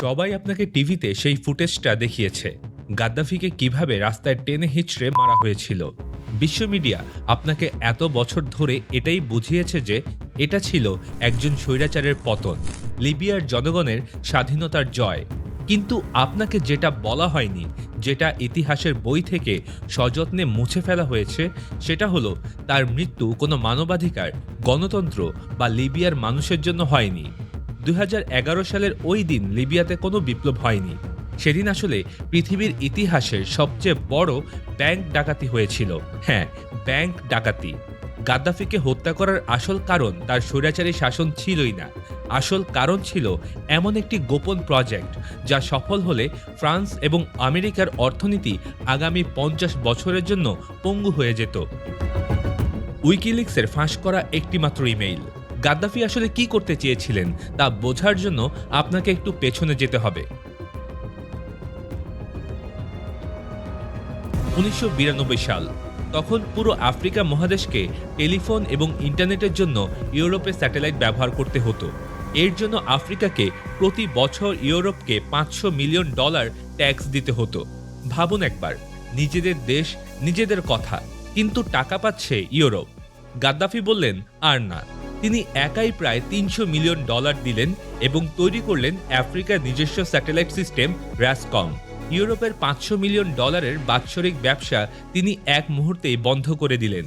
সবাই আপনাকে টিভিতে সেই ফুটেজটা দেখিয়েছে। গাদ্দাফিকে কীভাবে রাস্তায় টেনে হিচড়ে মারা হয়েছিল। বিশ্ব মিডিয়া আপনাকে এত বছর ধরে এটাই বুঝিয়েছে যে এটা ছিল একজন স্বৈরাচারের পতন, লিবিয়ার জনগণের স্বাধীনতার জয়। কিন্তু আপনাকে যেটা বলা হয়নি, যেটা ইতিহাসের বই থেকে সযত্নে মুছে ফেলা হয়েছে, সেটা হলো তার মৃত্যু কোনো মানবাধিকার, গণতন্ত্র বা লিবিয়ার মানুষের জন্য হয়নি। দুই হাজার এগারো সালের ওই দিন লিবিয়াতে কোনো বিপ্লব হয়নি। সেদিন আসলে পৃথিবীর ইতিহাসের সবচেয়ে বড় ব্যাংক ডাকাতি হয়েছিল। হ্যাঁ ব্যাংক ডাকাতি। গাদ্দাফিকে হত্যা করার আসল কারণ তার স্বৈরাচারী শাসন ছিলই না। আসল কারণ ছিল এমন একটি গোপন প্রজেক্ট যা সফল হলে ফ্রান্স এবং আমেরিকার অর্থনীতি আগামী পঞ্চাশ বছরের জন্য পঙ্গু হয়ে যেত। উইকিলিক্সের ফাঁস করা একটিমাত্র ইমেইল। গাদ্দাফি আসলে কি করতে চেয়েছিলেন তা বোঝার জন্য আপনাকে একটু পেছনে যেতে হবে। উনিশশো বিরানব্বই সাল, তখন পুরো আফ্রিকা মহাদেশকে টেলিফোন এবং ইন্টারনেটের জন্য ইউরোপে স্যাটেলাইট ব্যবহার করতে হতো। এর জন্য আফ্রিকাকে প্রতি বছর ইউরোপকে পাঁচশো মিলিয়ন ডলার ট্যাক্স দিতে হতো। ভাবুন একবার, নিজেদের দেশ, নিজেদের কথা, কিন্তু টাকা পাচ্ছে ইউরোপ। গাদ্দাফি বললেন, আর না। তিনি একাই প্রায় তিনশো মিলিয়ন ডলার দিলেন এবং তৈরি করলেন আফ্রিকার নিজস্ব স্যাটেলাইট সিস্টেম র্যাসকম। ইউরোপের পাঁচশো মিলিয়ন ডলারের বাৎসরিক ব্যবসা তিনি এক মুহূর্তেই বন্ধ করে দিলেন।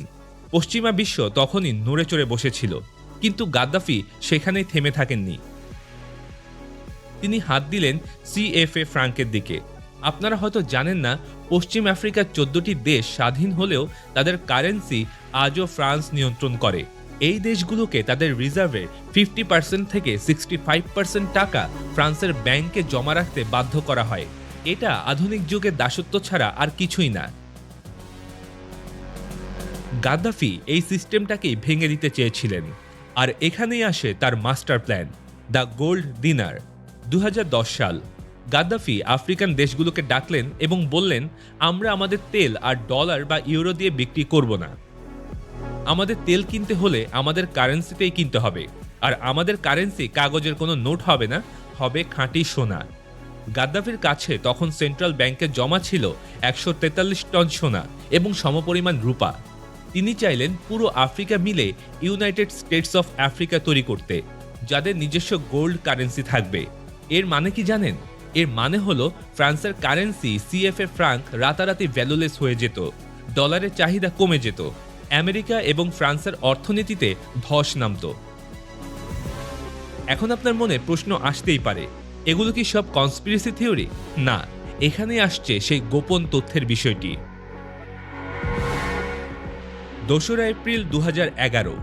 পশ্চিমা বিশ্ব তখনই নড়ে চড়ে বসেছিল, কিন্তু গাদ্দাফি সেখানেই থেমে থাকেননি। তিনি হাত দিলেন সিএফএ ফ্রাঙ্কের দিকে। আপনারা হয়তো জানেন না, পশ্চিম আফ্রিকার চোদ্দটি দেশ স্বাধীন হলেও তাদের কারেন্সি আজও ফ্রান্স নিয়ন্ত্রণ করে। এই দেশগুলোকে তাদের রিজার্ভে ফিফটি পার্সেন্ট থেকে সিক্সটি ফাইভ পার্সেন্ট টাকা ফ্রান্সের ব্যাংকে জমা রাখতে বাধ্য করা হয়। এটা আধুনিক যুগের দাসত্ব ছাড়া আর কিছুই না। গাদ্দাফি এই সিস্টেমটাকেই ভেঙে দিতে চেয়েছিলেন। আর এখানেই আসে তার মাস্টার প্ল্যান, দ্য গোল্ড দিনার দু সাল, গাদ্দাফি আফ্রিকান দেশগুলোকে ডাকলেন এবং বললেন, আমরা আমাদের তেল আর ডলার বা ইউরো দিয়ে বিক্রি করব না। আমাদের তেল কিনতে হলে আমাদের কারেন্সিতেই কিনতে হবে। আর আমাদের কারেন্সি কাগজের কোনো নোট হবে না, হবে খাঁটি সোনা। গাদ্দাফির কাছে তখন সেন্ট্রাল ব্যাংকে জমা ছিল একশো তেতাল্লিশ টন সোনা এবং সমপরিমাণ রূপা। তিনি চাইলেন পুরো আফ্রিকা মিলে ইউনাইটেড স্টেটস অফ আফ্রিকা তৈরি করতে, যাদের নিজস্ব গোল্ড কারেন্সি থাকবে। এর মানে কি জানেন? এর মানে হলো ফ্রান্সের কারেন্সি সিএফএ ফ্রাঙ্ক রাতারাতি ভ্যালুলেস হয়ে যেত ডলারের চাহিদা কমে যেত আমেরিকা এবং ফ্রান্সের অর্থনীতিতে ধস নামতো। এখন আপনার মনে প্রশ্ন আসতেই পারে, এগুলো কি সব কনস্পিরেসি থিওরি না এখানে আসছে সেই গোপন তথ্যের বিষয়টি। দোসরা এপ্রিল দু হাজার এগারো,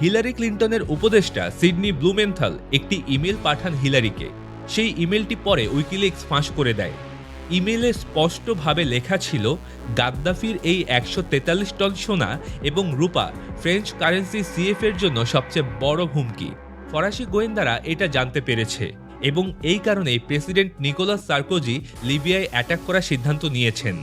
হিলারি ক্লিন্টনের উপদেষ্টা সিডনি ব্লুমেন্থাল একটি ইমেল পাঠান হিলারিকে। সেই ইমেলটি পরে উইকিলিক্স ফাঁস করে দেয়। ইমেলে স্পষ্টভাবে লেখা ছিল, গাদ্দাফির এই একশো তেতাল্লিশ টন সোনা এবং রূপা ফ্রেঞ্চ কারেন্সি সিএফ এর জন্য সবচেয়ে বড় হুমকি। ফরাসি গোয়েন্দারা এটা জানতে পেরেছে এবং এই কারণেই প্রেসিডেন্ট নিকোলাস সার্কোজি লিবিয়ায় অ্যাটাক করার সিদ্ধান্ত নিয়েছেন।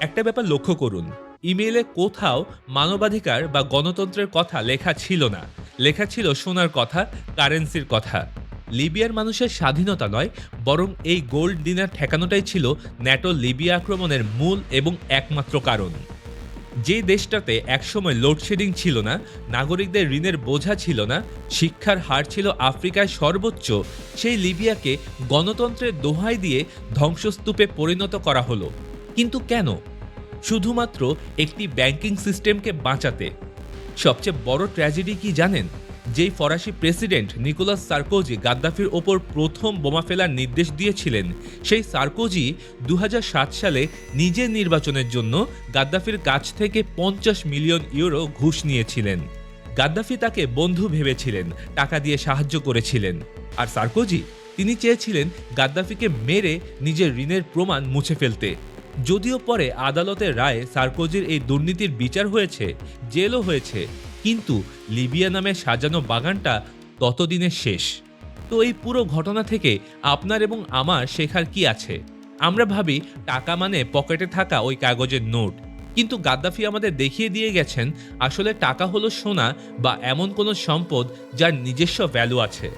একটা ব্যাপার লক্ষ্য করুন ইমেইলে কোথাও মানবাধিকার বা গণতন্ত্রের কথা লেখা ছিল না। লেখা ছিল সোনার কথা, কারেন্সির কথা। লিবিয়ার মানুষের স্বাধীনতা নয়, বরং এই গোল্ড ডিনার ঠেকানোটাই ছিল ন্যাটো লিবিয়া আক্রমণের মূল এবং একমাত্র কারণ। যে দেশটাতে একসময় লোডশেডিং ছিল না, নাগরিকদের ঋণের বোঝা ছিল না, শিক্ষার হার ছিল আফ্রিকায় সর্বোচ্চ, সেই লিবিয়াকে গণতন্ত্রের দোহাই দিয়ে ধ্বংসস্তূপে পরিণত করা হলো। কিন্তু কেন? শুধুমাত্র একটি ব্যাংকিং সিস্টেমকে বাঁচাতে। সবচেয়ে বড় ট্র্যাজেডি কি জানেন? যেই ফরাসি প্রেসিডেন্ট নিকোলাস সার্কোজি গাদ্দাফির ওপর প্রথম বোমা ফেলার নির্দেশ দিয়েছিলেন, সেই সার্কোজি দু হাজার সাত সালে নিজের নির্বাচনের জন্য গাদ্দাফির কাছ থেকে পঞ্চাশ মিলিয়ন ইউরো ঘুষ নিয়েছিলেন। গাদ্দাফি তাকে বন্ধু ভেবেছিলেন, টাকা দিয়ে সাহায্য করেছিলেন। আর সার্কোজি, তিনি চেয়েছিলেন গাদ্দাফিকে মেরে নিজের ঋণের প্রমাণ মুছে ফেলতে। যদিও পরে আদালতের রায়ে সার্কোজির এই দুর্নীতির বিচার হয়েছে, জেলও হয়েছে। কিন্তু লিবিয়া নামে সাজানো বাগানটা ততদিনের শেষ। তো এই পুরো ঘটনা থেকে আপনার এবং আমার শেখার কি আছে? আমরা ভাবি টাকা মানে পকেটে থাকা ওই কাগজের নোট। কিন্তু গাদ্দাফি আমাদের দেখিয়ে দিয়ে গেছেন আসলে টাকা হলো সোনা বা এমন কোনো সম্পদ যার নিজস্ব ভ্যালু আছে।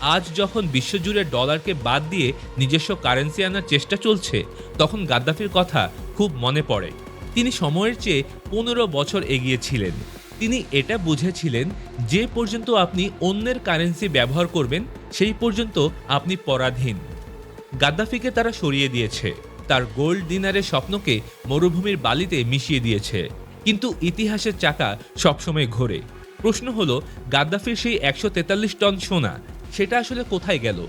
আজ যখন বিশ্বজুড়ে ডলারকে বাদ দিয়ে নিজস্ব কারেন্সি আনার চেষ্টা চলছে, তখন গাদ্দাফির কথা খুব মনে পড়ে। তিনি সময়ের চেয়ে পনেরো বছর এগিয়ে ছিলেন। তিনি এটা বুঝেছিলেন, যে পর্যন্ত আপনি অন্যের কারেন্সি ব্যবহার করবেন, সেই পর্যন্ত আপনি পরাধীন। গাদ্দাফিকে তারা সরিয়ে দিয়েছে। তার গোল্ড ডিনারের স্বপ্নকে মরুভূমির বালিতে মিশিয়ে দিয়েছে। কিন্তু ইতিহাসের চাকা সবসময় ঘোরে। প্রশ্ন হলো, গাদ্দাফির সেই একশো তেতাল্লিশ টন সোনা, সেটা আসলে কোথায় গেল?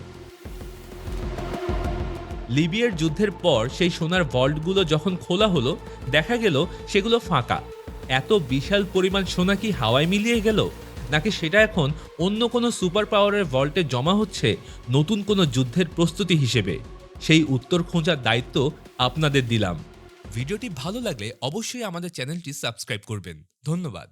লিবিয়ার যুদ্ধের পর সেই সোনার ভল্টগুলো যখন খোলা হলো, দেখা গেল সেগুলো ফাঁকা। এত বিশাল পরিমাণ সোনা কি হাওয়ায় মিলিয়ে গেল? নাকি সেটা এখন অন্য কোনো সুপার পাওয়ারের ভল্টে জমা হচ্ছে নতুন কোনো যুদ্ধের প্রস্তুতি হিসেবে? সেই উত্তর খোঁজার দায়িত্ব আপনাদের দিলাম। ভিডিওটি ভালো লাগলে অবশ্যই আমাদের চ্যানেলটি সাবস্ক্রাইব করবেন। ধন্যবাদ।